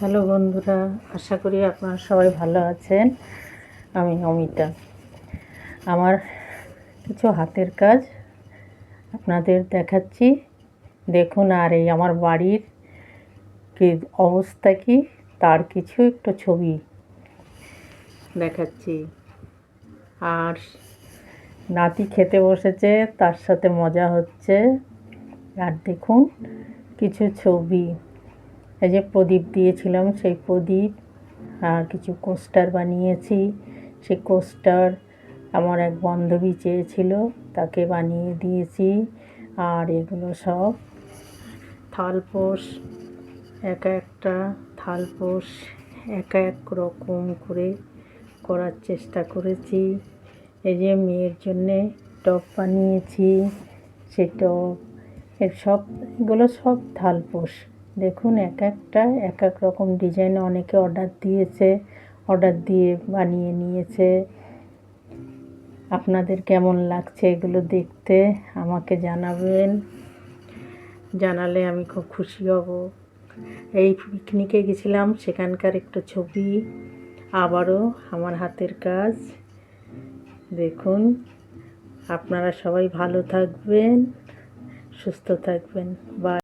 Hello বন্ধুরা, আশা করি আপনারা সবাই ভালো আছেন। আমি অমিতা। আমার কিছু হাতের কাজ আপনাদের দেখাচ্ছি। দেখুন, আর এই আমার বাড়ির কি অবস্থা কি, তার কিছু একটু ছবি দেখাচ্ছি। আর নাতি খেতে বসেছে, তার সাথে মজা হচ্ছে। আর দেখুন, কিছু ছবি। এই যে প্রদীপ দিয়েছিলাম, সেই প্রদীপ, আর কিছু কোস্টার বানিয়েছি। সেই কোস্টার আমার এক বান্ধবী চেয়েছিল, তাকে বানিয়ে দিয়েছি, আর এগুলো সব থালপোষ এক একটা থালপোষ এক এক রকম করে করার চেষ্টা করেছি। এই যে মেয়ের জন্যে টপ বানিয়েছি, সে টপ এর সব, এগুলো সব থালপোষ দেখুন, এক একটা, এক এক রকম ডিজাইন অনেকে অর্ডার দিয়েছে, অর্ডার দিয়ে বানিয়ে নিয়েছে। আপনাদের কেমন লাগছে এগুলো দেখতে আমাকে জানাবেন। জানালে আমি খুব খুশি হব। এই পিকনিকে গেছিলাম, সেখানকার একটু ছবি, আবারও আমার হাতের কাজ। দেখুন, আপনারা সবাই ভালো থাকবেন, সুস্থ থাকবেন। বা